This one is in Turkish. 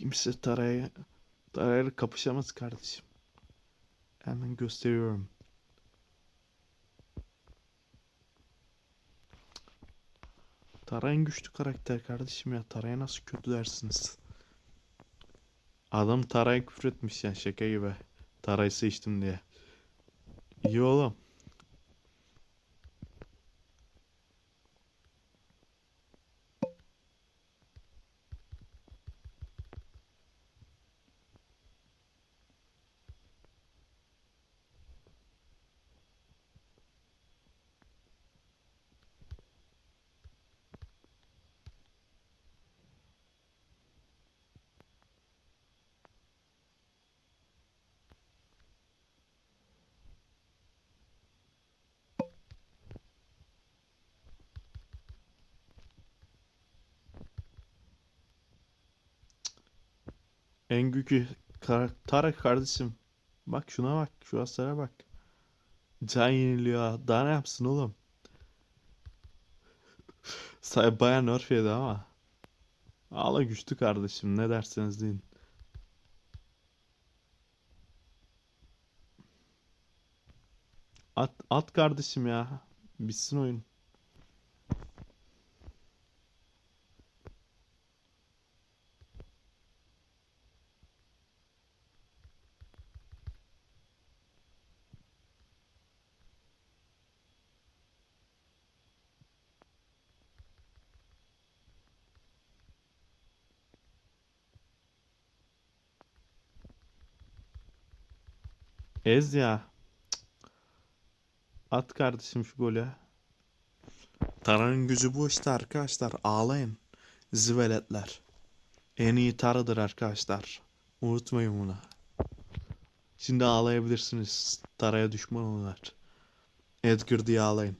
Kimse Tara'ya Tara'yla kapışamaz kardeşim. Hemen gösteriyorum. Tara en güçlü karakter kardeşim ya. Tara'ya nasıl kötü dersiniz? Adam Tara'ya küfretmiş yani şaka gibi. Tara'yı seçtim diye. İyi oğlum. En güçlü kar- Tara kardeşim. Bak şuna bak. Şu hasara bak. Can yeniliyor. ha. Daha ne yapsın oğlum? Say bayağı nerf ama. Ağla güçlü kardeşim. Ne derseniz deyin. At, at kardeşim ya. Bitsin oyun. Ez ya. At kardeşim şu golü. Tara'nın gücü bu işte arkadaşlar. Ağlayın. Ziveletler. En iyi Tara'dır arkadaşlar. Unutmayın bunu. Şimdi ağlayabilirsiniz. Tara'ya düşman olanlar. Edgar diye ağlayın.